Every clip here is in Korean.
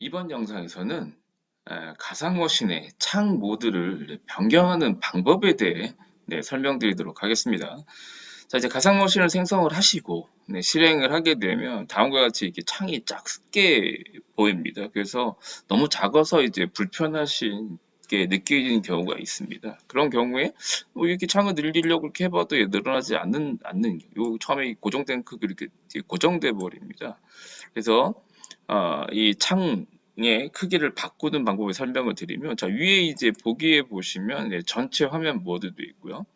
이번 영상에서는 에, 가상머신의 창 모드를 변경하는 방법에 대해 네, 설명드리도록 하겠습니다. 자, 이제 가상머신을 생성을 하시고 네, 실행을 하게 되면 다음과 같이 이렇게 창이 작게 보입니다. 그래서 너무 작아서 이제 불편하신 게 느껴지는 경우가 있습니다. 그런 경우에 뭐 이렇게 창을 늘리려고 이렇게 해봐도 늘어나지 않는 않는 요 처음에 고정된 크기 이렇게 고정돼 버립니다. 그래서 어, 이 창의 크기를 바꾸는 방법을 설명을 드리면 자 위에 이제 보기에 보시면 네, 전체 화면 모드도 있고요.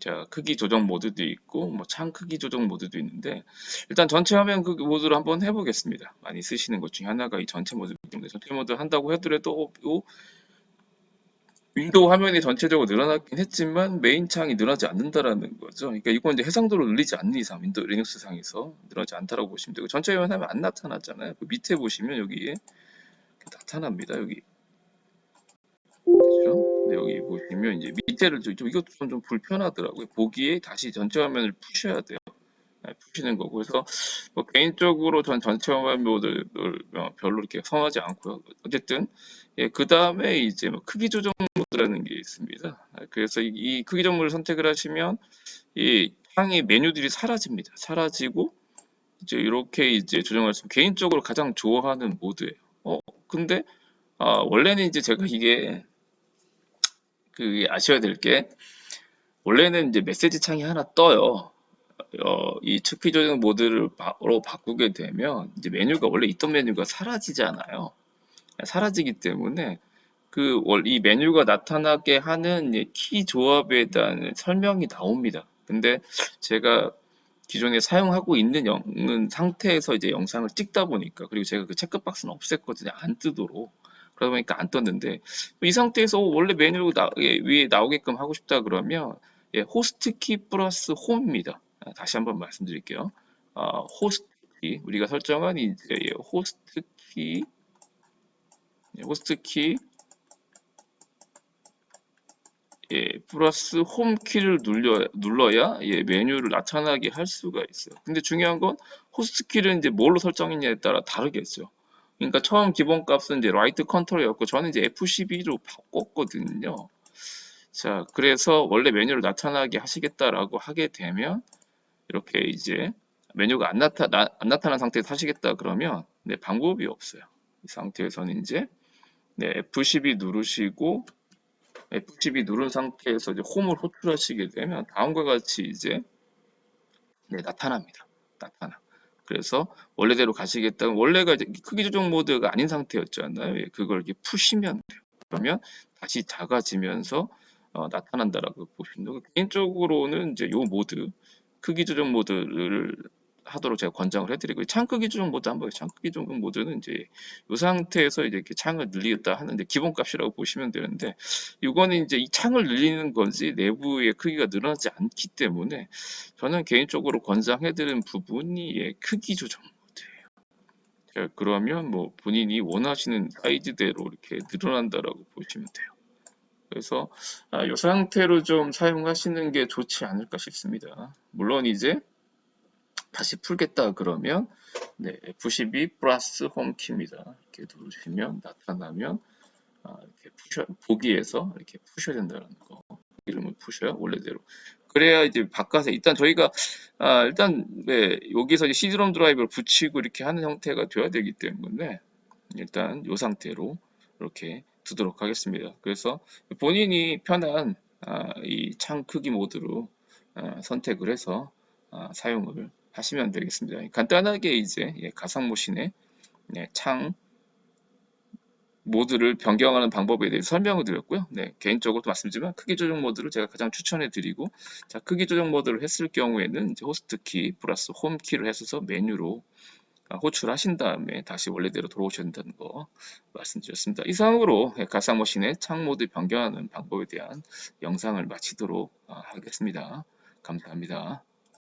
자 크기 조정 모드도 있고 뭐 창 크기 조정 모드도 있는데 일단 전체 화면 그 모드로 한번 해보겠습니다. 많이 쓰시는 것 중에 하나가 이 전체 모드이기 때문에 전체 모드 한다고 요 윈도우 화면이 전체적으로 늘어나긴 했지만 메인 창이 늘어나지 않는다라는 거죠. 그러니까 이건 이제 해상도로 늘리지 않는 이상 윈도우 리눅스 상에서 늘어나지 않다라고 보시면 되고 전체 화면 하면 안 나타나잖아요. 그 밑에 보시면 여기 나타납니다. 여기 그렇죠? 네, 여기 보시면 이제 밑에를 좀, 좀 이것도 좀, 좀 불편하더라고요. 보기에 다시 전체 화면을 푸셔야 돼요. 네, 푸시는 거고 그래서 뭐 개인적으로 전 전체 화면 모드를 어, 별로 이렇게 선호하지 않고요. 어쨌든 예, 그 다음에 이제 뭐 크기 조정 모드라는 게 있습니다. 그래서 이, 이 크기 조정을 선택을 하시면 이 창의 메뉴들이 사라집니다. 사라지고 이제 이렇게 이제 조정할 수 개인적으로 가장 좋아하는 모드예요. 어 근데 아, 원래는 이제 제가 이게 그 아셔야 될 게 원래는 이제 메시지 창이 하나 떠요. 어, 이 크기 조정 모드로 바꾸게 되면 이제 메뉴가 원래 있던 메뉴가 사라지잖아요. 사라지기 때문에 그 이 메뉴가 나타나게 하는 키 조합에 대한 설명이 나옵니다. 근데 제가 기존에 사용하고 있는 영, 상태에서 이제 영상을 찍다 보니까 그리고 제가 그 체크박스는 없앴거든요. 안 뜨도록. 그러다 보니까 안 떴는데 이 상태에서 원래 메뉴 나, 예, 위에 나오게끔 하고 싶다 그러면 예, 호스트 키 플러스 홈입니다. 아, 다시 한번 말씀드릴게요. 아, 호스트 키 우리가 설정한 이제 예, 호스트 키 예, 호스트 키 예, 플러스 홈 키를 눌려, 눌러야 예, 메뉴를 나타나게 할 수가 있어요. 근데 중요한 건 호스트 키를 이제 뭘로 설정했냐에 따라 다르겠죠. 그러니까 처음 기본 값은 이제 라이트 컨트롤이었고 저는 이제 F12로 바꿨거든요. 자, 그래서 원래 메뉴를 나타나게 하시겠다라고 하게 되면 이렇게 이제 메뉴가 안 나타 나, 안 나타난 상태에서 하시겠다 그러면 네, 방법이 없어요. 이 상태에서는 이제 네, F12 누르시고 F12 누른 상태에서 이제 홈을 호출하시게 되면 다음과 같이 이제 네, 나타납니다. 나타나. 그래서 원래대로 가시겠다면 원래가 이제 크기 조정 모드가 아닌 상태였잖아요. 예, 그걸 이렇게 푸시면 돼요. 그러면 다시 작아지면서 어, 나타난다라고 보시면 되고 개인적으로는 이제 요 모드 크기 조정 모드를 하도록 제가 권장을 해드리고 창 크기 조정 모드 한번 창 크기 조정 모드는 이제 이 상태에서 이제 이렇게 창을 늘리겠다 하는데 기본 값이라고 보시면 되는데 이거는 이제 이 창을 늘리는 건지 내부의 크기가 늘어나지 않기 때문에 저는 개인적으로 권장해드리는 부분이 예, 크기 조정 모드예요. 자, 그러면 뭐 본인이 원하시는 사이즈대로 이렇게 늘어난다라고 보시면 돼요. 그래서 아, 이 상태로 좀 사용하시는 게 좋지 않을까 싶습니다. 물론 이제 다시 풀겠다 그러면 네, F12 플러스 홈키입니다. 이렇게 누르시면 나타나면 아, 이렇게 푸셔, 보기에서 이렇게 푸셔야 된다는 거. 이름을 푸셔요 원래대로. 그래야 이제 바깥에 일단 저희가 아, 일단 네, 여기서 이제 CD롬 드라이브를 붙이고 이렇게 하는 형태가 되어야 되기 때문에 일단 이 상태로 이렇게 두도록 하겠습니다. 그래서 본인이 편한 아, 이창 크기 모드로 아, 선택을 해서 아, 사용을 하시면 되겠습니다. 간단하게 이제 예, 가상 모신의 예, 창 모드를 변경하는 방법에 대해 설명을 드렸고요. 네, 개인적으로도 말씀드리지만 크기 조정 모드를 제가 가장 추천해 드리고 자 크기 조정 모드를 했을 경우에는 호스트 키 플러스 홈 키를 해서 메뉴로 호출하신 다음에 다시 원래대로 돌아오셔야 된다는 거 말씀드렸습니다. 이상으로 예, 가상머신의 창 모드 변경하는 방법에 대한 영상을 마치도록 아, 하겠습니다. 감사합니다.